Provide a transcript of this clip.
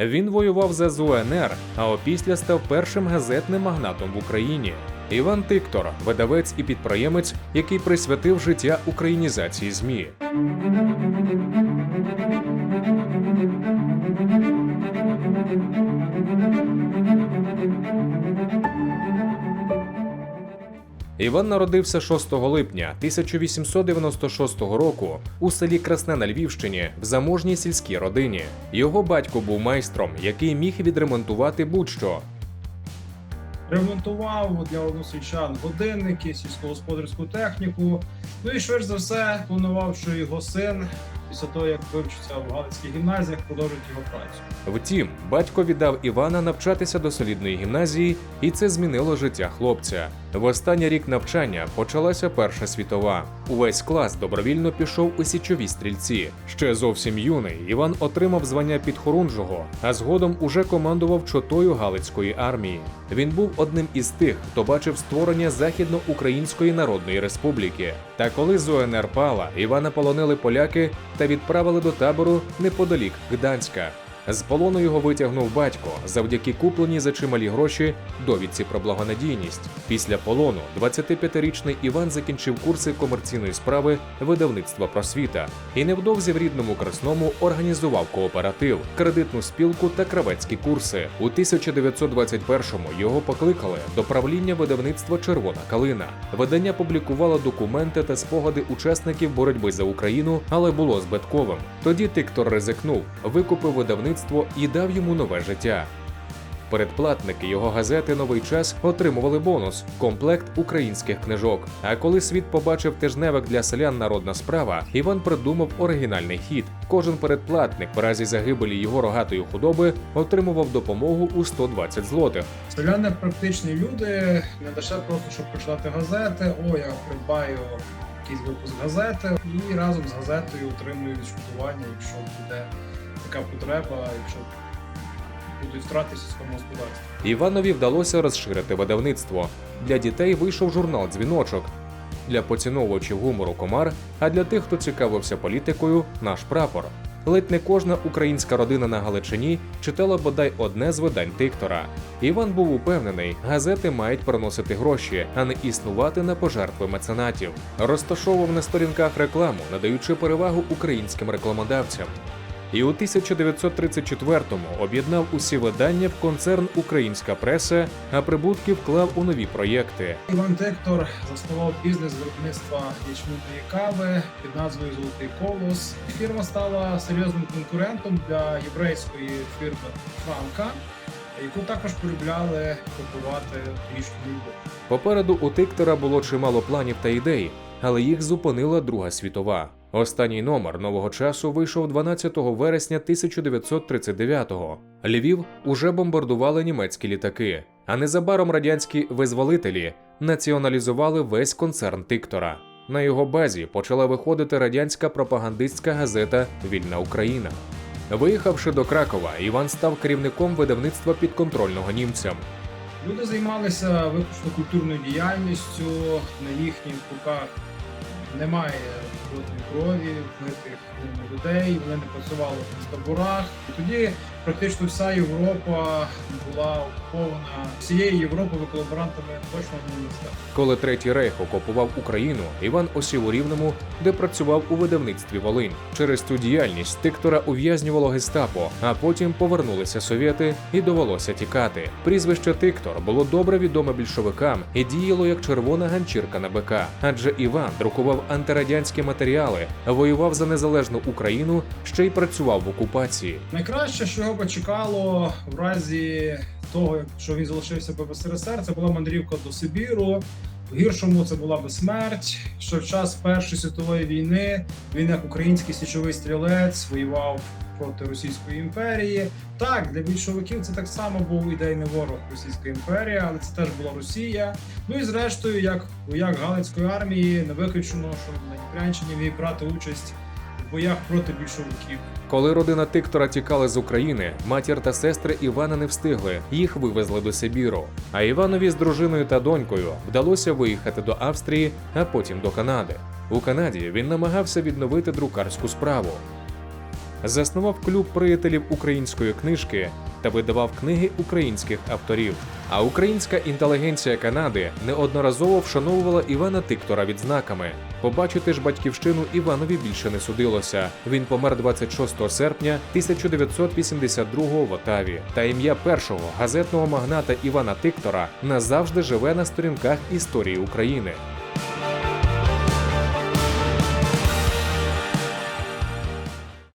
Він воював за ЗУНР, а опісля став першим газетним магнатом в Україні. Іван Тиктор, видавець і підприємець, який присвятив життя українізації ЗМІ. Іван народився 6 липня 1896 року у селі Красне на Львівщині в заможній сільській родині. Його батько був майстром, який міг відремонтувати будь-що. ремонтував для односельчан годинники, сільськогосподарську техніку. Ну і швидше за все планував, що його син, після того як вивчиться в Галицьких гімназіях, продовжить його працю. Втім, батько віддав Івана навчатися до солідної гімназії, і це змінило життя хлопця. В останній рік навчання почалася Перша світова. Увесь клас добровільно пішов у січові стрільці. Ще зовсім юний Іван отримав звання підхорунжого, а згодом уже командував чотою Галицької армії. Він був одним із тих, хто бачив створення Західноукраїнської Народної Республіки. Та коли ЗУНР пала, Івана полонили поляки та відправили до табору неподалік Гданська. З полону його витягнув батько завдяки купленій за чималі гроші довідці про благонадійність. Після полону 25-річний Іван закінчив курси комерційної справи видавництва просвіта і невдовзі в рідному красному організував кооператив, кредитну спілку та кравецькі курси. У 1921-му його покликали до правління видавництва Червона калина. Видання публікувало документи та спогади учасників боротьби за Україну, але було збитковим. Тоді Тиктор ризикнув, викупив видавництво і дав йому нове життя. Передплатники його газети Новий час отримували бонус комплект українських книжок. А коли світ побачив тижневик для селян Народна справа, Іван придумав оригінальний хід. Кожен передплатник в разі загибелі його рогатої худоби отримував допомогу у 120 злотих. Селяни практичні люди, не лише просто щоб прочитати газети. О, я придбаю якийсь випуск газети і разом з газетою отримую відшкодування, якщо буде така потреба, якщо будуть втрати сільському господарстві. Іванові вдалося розширити видавництво. Для дітей вийшов журнал Дзвіночок. Для поціновувачів гумору комар, а для тих, хто цікавився політикою, наш прапор. Ледь не кожна українська родина на Галичині читала бодай одне з видань Тиктора. Іван був упевнений, газети мають приносити гроші, а не існувати на пожертви меценатів. Розташовував на сторінках рекламу, надаючи перевагу українським рекламодавцям. І у 1934-му об'єднав усі видання в концерн Українська преса, а прибутки вклав у нові проєкти. Іван Тектор заснував бізнес виробництва ячменної кави під назвою Золотий колос. Фірма стала серйозним конкурентом для єврейської фірми Франка, яку також полюбляли купувати любов. Попереду у Тиктора було чимало планів та ідей, але їх зупинила Друга світова. Останній номер нового часу вийшов 12 вересня 1939-го. Львів уже бомбардували німецькі літаки, а незабаром радянські визволителі націоналізували весь концерн Тиктора. На його базі почала виходити радянська пропагандистська газета Вільна Україна. Виїхавши до Кракова, Іван став керівником видавництва підконтрольного німцям. Люди займалися виключно культурною діяльністю, на їхніх руках немає жодної крові, вмитих ними людей, вони не працювали в таборах. І тоді практично вся Європа була окупована всієї Європи колаборантами точно міста. Коли Третій Рейх окупував Україну, Іван осів у Рівному, де працював у видавництві Волинь. Через цю діяльність Тиктора ув'язнювало гестапо, а потім повернулися совєти і довелося тікати. Прізвище Тиктор було добре відоме більшовикам і діяло як червона ганчірка на БК, адже Іван друкував антирадянські матеріали, воював за незалежну Україну, ще й працював в окупації. Найкраще, що його почекало в разі того, що він залишився в СРСР, це була мандрівка до Сибіру. В гіршому це була би смерть. Що в час Першої світової війни він як український січовий стрілець воював проти Російської імперії. Так, для більшовиків це так само був ідейний ворог Російської імперії, але це теж була Росія. Ну і зрештою, як вояк Галицької армії, не виключено, що на Дніпрянщині міг брати участь в боях проти більшовиків. Коли родина Тиктора тікала з України, матір та сестри Івана не встигли. Їх вивезли до Сибіру. А Іванові з дружиною та донькою вдалося виїхати до Австрії, а потім до Канади. У Канаді він намагався відновити друкарську справу. заснував клуб приятелів української книжки та видавав книги українських авторів. А українська інтелігенція Канади неодноразово вшановувала Івана Тиктора відзнаками. Побачити ж батьківщину Іванові більше не судилося. Він помер 26 серпня 1982 в Отаві. Та ім'я першого газетного магната Івана Тиктора назавжди живе на сторінках історії України.